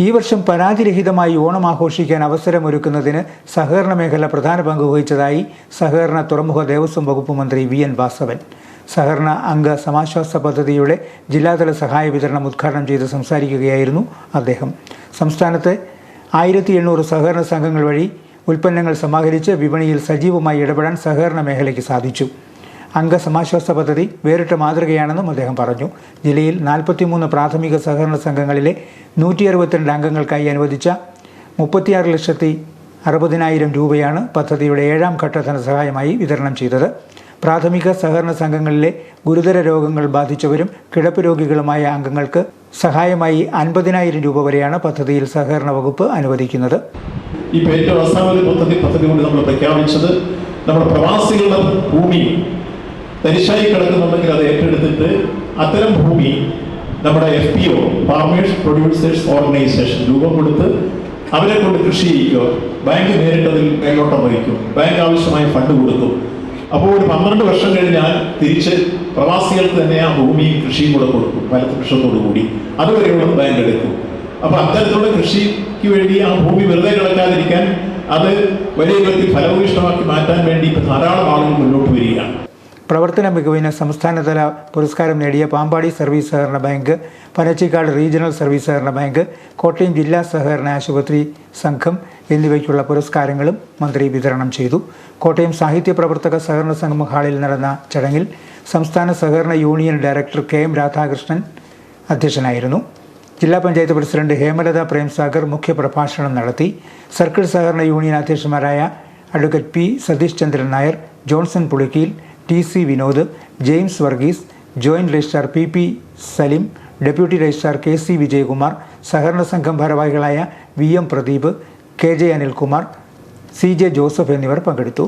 ഈ വർഷം പരാതിരഹിതമായി ഓണം ആഘോഷിക്കാൻ അവസരമൊരുക്കുന്നതിന് സഹകരണ മേഖല പ്രധാന പങ്ക് വഹിച്ചതായി സഹകരണ തുറമുഖ ദേവസ്വം വകുപ്പ് മന്ത്രി വി എൻ വാസവൻ. സഹകരണ അംഗ സമാശ്വാസ പദ്ധതിയുടെ ജില്ലാതല സഹായ വിതരണം ഉദ്ഘാടനം ചെയ്ത് സംസാരിക്കുകയായിരുന്നു അദ്ദേഹം. സംസ്ഥാനത്ത് ആയിരത്തി എണ്ണൂറ് സഹകരണ സംഘങ്ങൾ വഴി ഉൽപ്പന്നങ്ങൾ സമാഹരിച്ച് വിപണിയിൽ സജീവമായി ഇടപെടാൻ സഹകരണ മേഖലയ്ക്ക് സാധിച്ചു. അംഗസമാശ്വാസ പദ്ധതി വേറിട്ട മാതൃകയാണെന്നും അദ്ദേഹം പറഞ്ഞു. ജില്ലയിൽ നാൽപ്പത്തിമൂന്ന് പ്രാഥമിക സഹകരണ സംഘങ്ങളിലെ നൂറ്റി അറുപത്തിരണ്ട് അംഗങ്ങൾക്കായി അനുവദിച്ച മുപ്പത്തിയാറ് ലക്ഷത്തി അറുപതിനായിരം രൂപയാണ് പദ്ധതിയുടെ ഏഴാം ഘട്ട ധനസഹായമായി വിതരണം ചെയ്തത്. പ്രാഥമിക സഹകരണ സംഘങ്ങളിലെ ഗുരുതര രോഗങ്ങൾ ബാധിച്ചവരും കിടപ്പ് രോഗികളുമായ അംഗങ്ങൾക്ക് സഹായമായി അൻപതിനായിരം രൂപ വരെയാണ് പദ്ധതിയിൽ സഹകരണ വകുപ്പ് അനുവദിക്കുന്നത്. ഇപ്പോൾ ഏറ്റവും അവസാന പദ്ധതി പദ്ധതി കൊണ്ട് നമ്മൾ പ്രഖ്യാപിച്ചത് നമ്മുടെ പ്രവാസികളുടെ ഭൂമി തരിശായി കിടക്കുന്നുണ്ടെങ്കിൽ അത് ഏറ്റെടുത്തിട്ട് അത്തരം ഭൂമി നമ്മുടെ F P O farmers producers organisation രൂപം കൊടുത്ത് അവരെ കൊണ്ട് കൃഷി ചെയ്യിക്കുക. ബാങ്ക് നേരിട്ടതിൽ മേലോട്ടം വഹിക്കും. ബാങ്ക് ആവശ്യമായ ഫണ്ട് കൊടുക്കും. അപ്പോൾ ഒരു പന്ത്രണ്ട് വർഷം കഴിഞ്ഞാൽ തിരിച്ച് പ്രവാസികൾക്ക് തന്നെ ആ ഭൂമിയും കൃഷിയും കൂടെ കൊടുക്കും. ഫലവൃക്ഷത്തോടു കൂടി. അതുവരെയുള്ള ബാങ്ക് എടുക്കും. അപ്പോൾ അത്തരത്തിലുള്ള കൃഷിക്ക് വേണ്ടി ആ ഭൂമി വെറുതെ കിടക്കാതിരിക്കാൻ അത് വലിയ വിധത്തിൽ ഫലഭൂയിഷ്ടമാക്കി മാറ്റാൻ വേണ്ടി ധാരാളം ആളുകൾ മുന്നോട്ട് വരികയാണ്. പ്രവർത്തന മികവിന് സംസ്ഥാനതല പുരസ്കാരം നേടിയ പാമ്പാടി സർവീസ് സഹകരണ ബാങ്ക് പനച്ചിക്കാട് റീജിയണൽ സർവീസ് സഹകരണ ബാങ്ക് കോട്ടയം ജില്ലാ സഹകരണ ആശുപത്രി സംഘം എന്നിവയ്ക്കുള്ള പുരസ്കാരങ്ങളും മന്ത്രി വിതരണം ചെയ്തു. കോട്ടയം സാഹിത്യ പ്രവർത്തക സഹകരണ സംഘം ഹാളിൽ നടന്ന ചടങ്ങിൽ സംസ്ഥാന സഹകരണ union director K M Radhakrishnan അധ്യക്ഷനായിരുന്നു. ജില്ലാ പഞ്ചായത്ത് പ്രസിഡന്റ് ഹേമലത പ്രേംസാഗർ മുഖ്യപ്രഭാഷണം നടത്തി. സർക്കിൾ സഹകരണ union അധ്യക്ഷന്മാരായ advocate P Satheesh Chandran Nair Johnson Pulickeel T C Vinod James Varghese joint registrar P P Salim deputy registrar K C Vijayakumar സഹകരണ സംഘം ഭാരവാഹികളായ V M Pradeep K J Anilkumar C J Joseph എന്നിവർ പങ്കെടുത്തു.